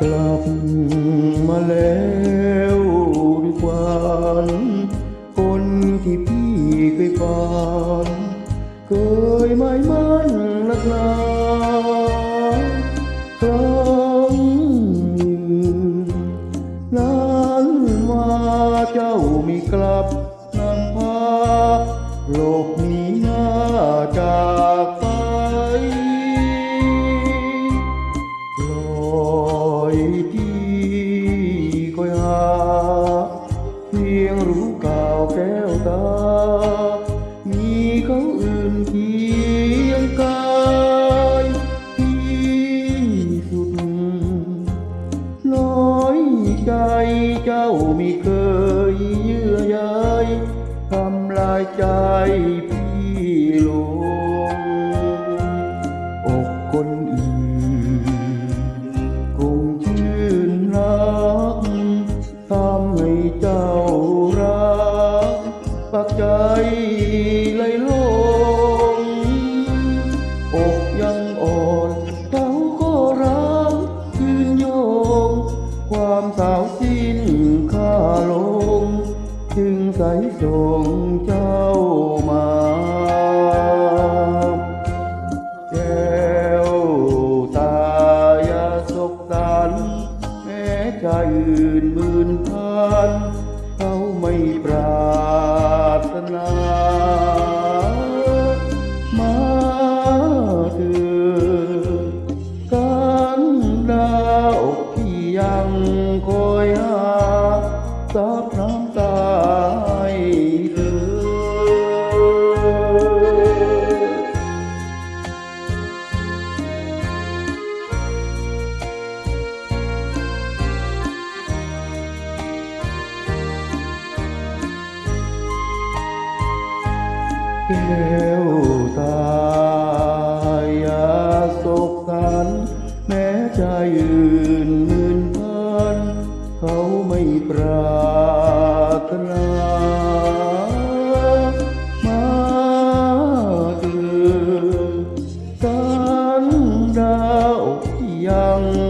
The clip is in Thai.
กลับมาแล้วด้วยควันคนที่พี่เคยฝันเคยหมายมั่นนักหนาครั้งหนึ่งนั้นมาเจ้ามีกลับนำพาโลกนี้ รูปเก่าแก้วตา มีเขาอื่นเคียงกายที่สุดน้อยใจเจ้าไม่เคยเยื่อใยทำลายใจ ปักใจไหลลงอกยังอ่อนเขาก็รักคืนโยง ความสาวสิ้นค่าลง จึงใสส่งเจ้ามาแก้วตายาสกสันแม้ใจอื่นหมื่นพันา แก้วตาอย่าสกสันแม้ใจอื่นมื่นพันเขาไม่ปรารามาเถิดสัดาวยัง